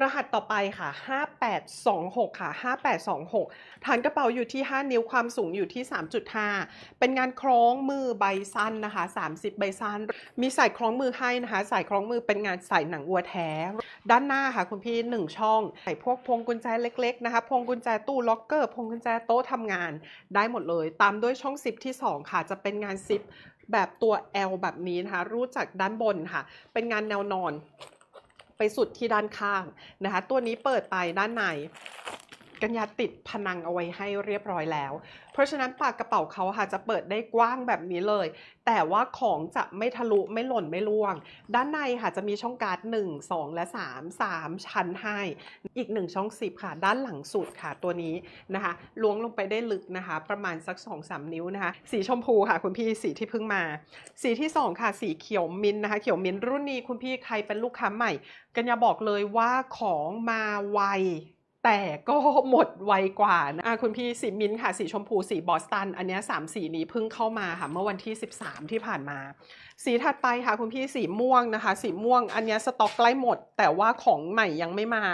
รหัสต่อไปค่ะ 5826 ค่ะ 5826 ฐานกระเป๋าอยู่ที่ 5 นิ้ว ความสูงอยู่ที่ 3.5 เป็นงานคล้องมือใบสั้นนะคะ 30 ใบสั้น มีสายคล้องมือให้นะคะ สายคล้องมือเป็นงานใส่หนังวัวแท้ ด้านหน้าค่ะคุณพี่ 1 ช่อง ใส่พวกพวงกุญแจเล็ก ๆ นะคะ พวงกุญแจตู้ล็อกเกอร์ พวงกุญแจโต๊ะทำงาน ได้หมดเลย ตามด้วยช่องซิปที่ 2 ค่ะ จะเป็นงานซิปแบบตัว L แบบนี้นะคะ รูดจากด้านบนค่ะ เป็นงานแนวนอน ไปสุดที่ด้านข้างนะคะ ตัวนี้เปิดไปด้านใน กันยาติดพนังเอาไว้ให้เรียบร้อยแล้ว เพราะฉะนั้นปากกระเป๋าเขาค่ะจะเปิดได้กว้างแบบนี้เลย แต่ว่าของจะไม่ทะลุไม่หล่นไม่ร่วง ด้านในค่ะจะมีช่องการ์ด1 2 และ 3 3 ชั้นให้ อีก 1 ช่องซิปค่ะ ด้านหลังสุดค่ะตัวนี้นะคะ ล้วงลงไปได้ลึกนะคะ ประมาณสัก 2-3 นิ้วนะคะ สีชมพูค่ะคุณพี่สีที่เพิ่งมา สีที่ 2 ค่ะ สีเขียวมินนะคะ เขียวมินรุ่นนี้คุณพี่ใครเป็นลูกค้าใหม่ กันยาบอกเลยว่าของมาไว แต่ก็หมดไวกว่านะะคุณพี่สีมิ้นค่ะ สีชมพูสีบอสตัน อันนี้สามสีนี้เพิ่งเข้ามาค่ะ เมื่อวันที่ 13 ที่ผ่านมา สีถัดไปค่ะคุณพี่สีม่วงนะคะ สีม่วงอันนี้สต็อกใกล้หมด แต่ว่าของใหม่ยังไม่มา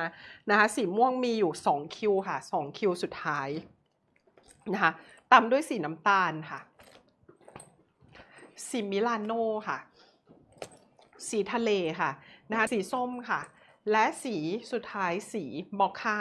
นะคะ สีม่วงมีอยู่ 2 คิวค่ะ 2 คิวสุดท้ายนะคะตามด้วยสีน้ำตาลค่ะ สีมิลานโน่ค่ะ สีทะเลค่ะนะคะสีส้มค่ะ และสีสุดท้ายสีมอคค่า